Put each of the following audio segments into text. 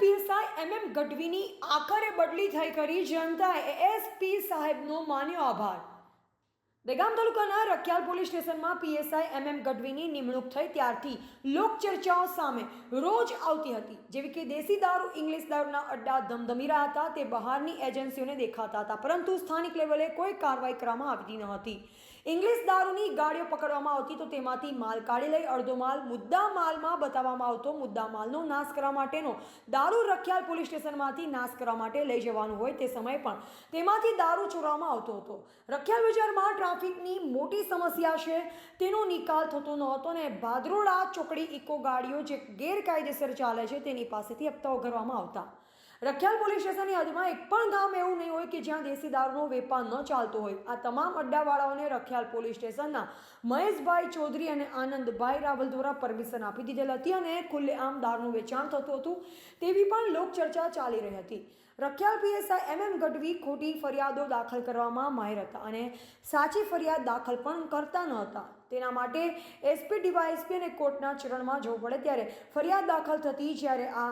PSI M M ગઢવીની આખરે બદલી થઈ કરી જનતાએ. એસપી સાહેબનો માન્યો આભાર. દહેગામ તાલુકાના રખિયાલ પોલીસ સ્ટેશનમાં P S I M M ગઢવીની નિમણૂક થઈ ત્યારથી લોકચર્ચાઓ સામે રોજ આવતી હતી. જેવી કે દેશી દારૂ, ઇંગ્લિશ દારૂના અડ્ડા ધમધમી રહ્યા હતા, તે બહારની એજન્સીઓને દેખાતા હતા, પરંતુ સ્થાનિક લેવલે કોઈ કાર્યવાહી કરવામાં આવતી ન હતી. ઇંગ્લિશ દારૂની ગાડીઓ પકડવામાં આવતી તો તેમાંથી માલ કાઢી લઈ અડધો માલ મુદ્દા માલમાં બતાવવામાં આવતો મુદ્દા માલનો નાશ કરવા માટેનો દારૂ રખિયાલ પોલીસ સ્ટેશનમાંથી નાશ કરવા માટે લઈ જવાનું હોય તે સમયે પણ તેમાંથી દારૂ ચોરવામાં આવતો હતો. રખિયાલ બજારમાં ટ્રાફિકની મોટી સમસ્યા છે. તેનો નિકાલ થતો નહોતો ને ભાદરોડા ચોકડી ઇકો ગાડીઓ જે ગેરકાયદેસર ચાલે છે તેની પાસેથી હપ્તાઓ ભરવામાં આવતા. રખિયાલ પોલીસ સ્ટેશનની હદમાં એક પણ ગામ એવું નહીં હોય કે જ્યાં દેશી દારૂનો વેપાર ન ચાલતો હોય. આ તમામ અડ્ડાવાળાઓને રખિયાલ પોલીસ સ્ટેશનના મહેશભાઈ ચૌધરી અને આનંદભાઈ રાવલ દ્વારા પરમિશન આપી દીધેલ હતી અને ખુલ્લેઆમ દારૂનું વેચાણ થતું હતું તેવી પણ લોકચર્ચા ચાલી રહી હતી. Rakhiyal P S I M M Gadhvi ખોટી ફરિયાદો દાખલ કરવામાં માહિર હતા અને સાચી ફરિયાદ દાખલ પણ કરતા ન હતા. તેના માટે એસપી, ડીવાયએસપી અને કોર્ટના ચરણમાં જવું પડે ત્યારે ફરિયાદ દાખલ થતી જ્યારે આ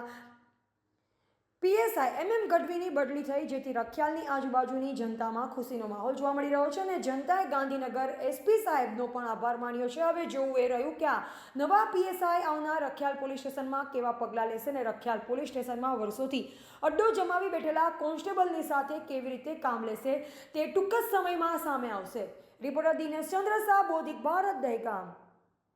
પીએસઆઈ એમ એમ ગઢવીની બદલી થઈ, જેથી રખિયાલની આજુબાજુની જનતામાં ખુશીનો માહોલ જોવા મળી રહ્યો છે અને જનતાએ ગાંધીનગર એસપી સાહેબનો પણ આભાર માન્યો છે. હવે જોવું એ રહ્યું કે આ નવા પીએસઆઈ આવનાર રખિયાલ પોલીસ સ્ટેશનમાં કેવા પગલાં લેશે અને રખિયાલ પોલીસ સ્ટેશનમાં વર્ષોથી અડ્ડો જમાવી બેઠેલા કોન્સ્ટેબલની સાથે કેવી રીતે કામ લેશે તે ટૂંક જ સમયમાં સામે આવશે. રિપોર્ટર દિનેશ ચંદ્ર શાહ બોધિક ભારત, દહેગામ.